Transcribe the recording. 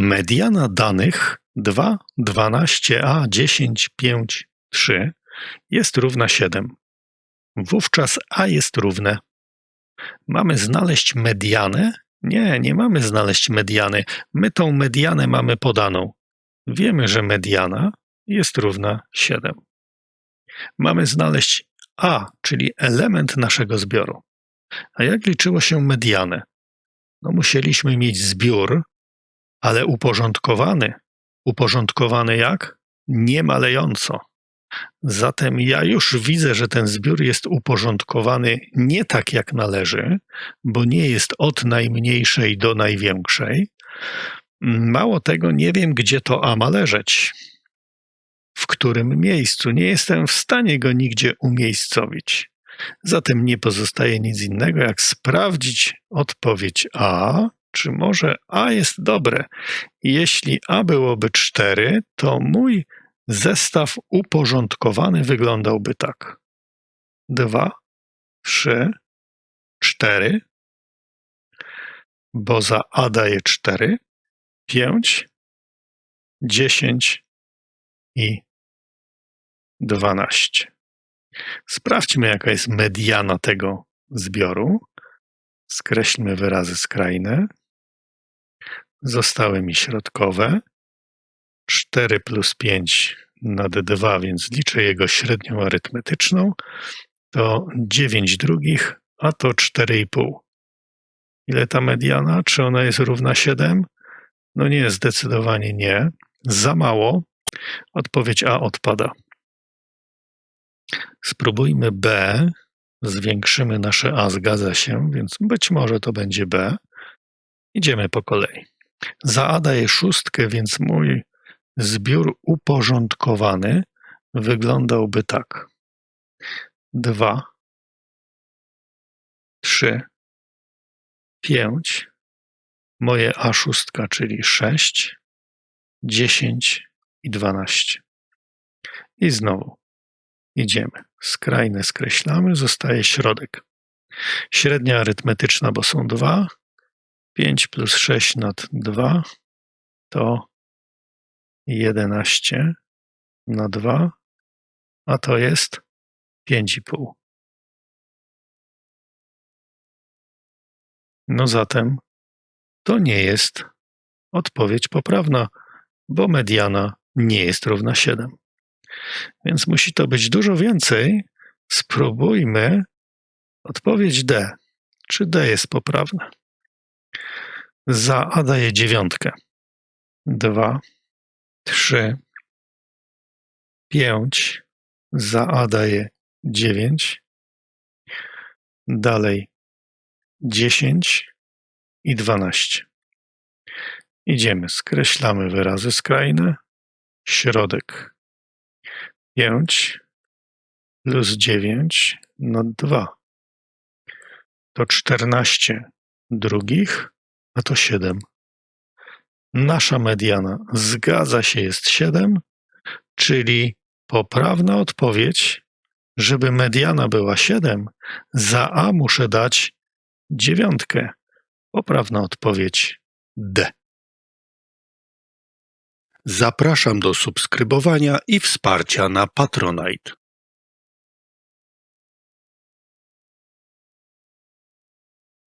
Mediana danych 2, 12a, 10, 5, 3 jest równa 7. Wówczas a jest równe. Mamy znaleźć medianę? Nie, nie mamy znaleźć mediany. My tą medianę mamy podaną. Wiemy, że mediana jest równa 7. Mamy znaleźć a, czyli element naszego zbioru. A jak liczyło się medianę? No musieliśmy mieć zbiór, ale uporządkowany. Uporządkowany jak? Nie malejąco. Zatem ja już widzę, że ten zbiór jest uporządkowany nie tak jak należy, bo nie jest od najmniejszej do największej. Mało tego, nie wiem, gdzie to A ma leżeć. W którym miejscu. Nie jestem w stanie go nigdzie umiejscowić. Zatem nie pozostaje nic innego, jak sprawdzić odpowiedź A, czy może A jest dobre. Jeśli A byłoby 4, to mój zestaw uporządkowany wyglądałby tak. 2, 3, 4, bo za A daje 4, 5, 10 i 12. Sprawdźmy, jaka jest mediana tego zbioru. Skreślmy wyrazy skrajne. Zostały mi środkowe. 4 plus 5 nad 2, więc liczę jego średnią arytmetyczną. To 9 drugich, a to 4,5. Ile ta mediana? Czy ona jest równa 7? No nie, zdecydowanie nie. Za mało. Odpowiedź A odpada. Spróbujmy B. Zwiększymy nasze A, zgadza się, więc być może to będzie B. Idziemy po kolei. Za A daję szóstkę, więc mój zbiór uporządkowany wyglądałby tak. 2, 3, 5, moje A6, czyli 6, 10 i 12. I znowu idziemy. Skrajne skreślamy, zostaje środek. Średnia arytmetyczna, bo są 2. 5 plus 6 nad 2 to 11 na 2, a to jest 5,5. No zatem to nie jest odpowiedź poprawna, bo mediana nie jest równa 7. Więc musi to być dużo więcej. Spróbujmy odpowiedź D. Czy D jest poprawna? Za A dziewiątkę. 2, 3, 5. Za A 9. Dalej 10 i 12. Idziemy, skreślamy wyrazy skrajne. Środek 5 plus 9 na 2 to 14 drugich, a to 7. Nasza mediana zgadza się, jest 7, czyli poprawna odpowiedź, żeby mediana była 7, za A muszę dać dziewiątkę. Poprawna odpowiedź D. Zapraszam do subskrybowania i wsparcia na Patronite.